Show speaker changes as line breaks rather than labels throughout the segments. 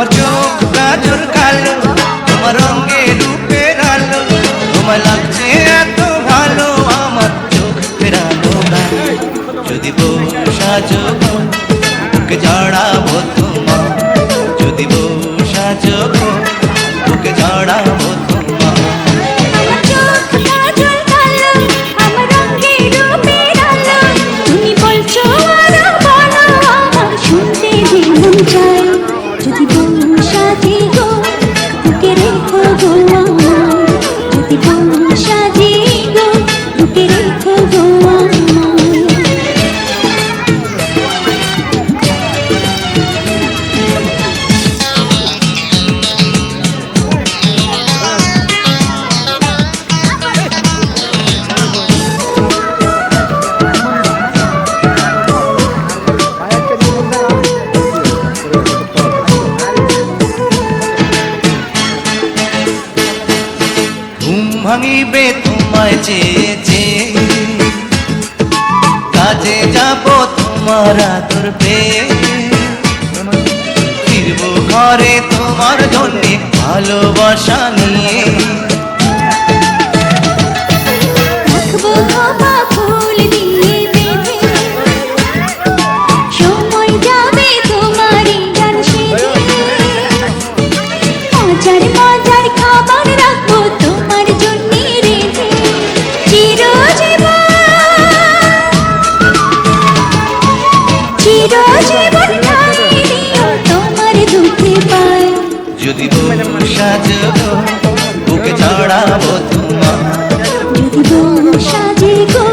তোমার চোখ গাজর কালো, তোমার রঙে রূপের আলো তোমার লাগছে এত ভালো, আমার চোখ ফেরালো না যদি বউ সাজো তোকে জড়াবো তোমার ভাঙিবে তোমায় যে কাজে যাব তোমার আদর পেয়ে ফিরবো ঘরে তোমার জন্য ভালোবাসা নিয়ে।
চিরজীবন ঠাঁই দিও তোমার দুঃখে পায়।
যদি বউ সাজবো বুকে চড়াবো তোমার।
যদি বউ সাজে গো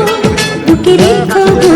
বুকে রেখো গো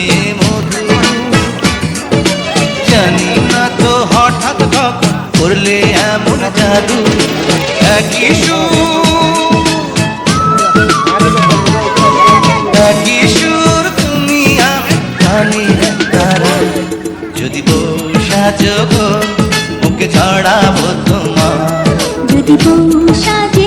করলে এমন জাদু, একই একই সুর তুমি আমি তারা। যদি বসা যোগ মুখে ছড়াবো তোমার।
যদি বসা বুকে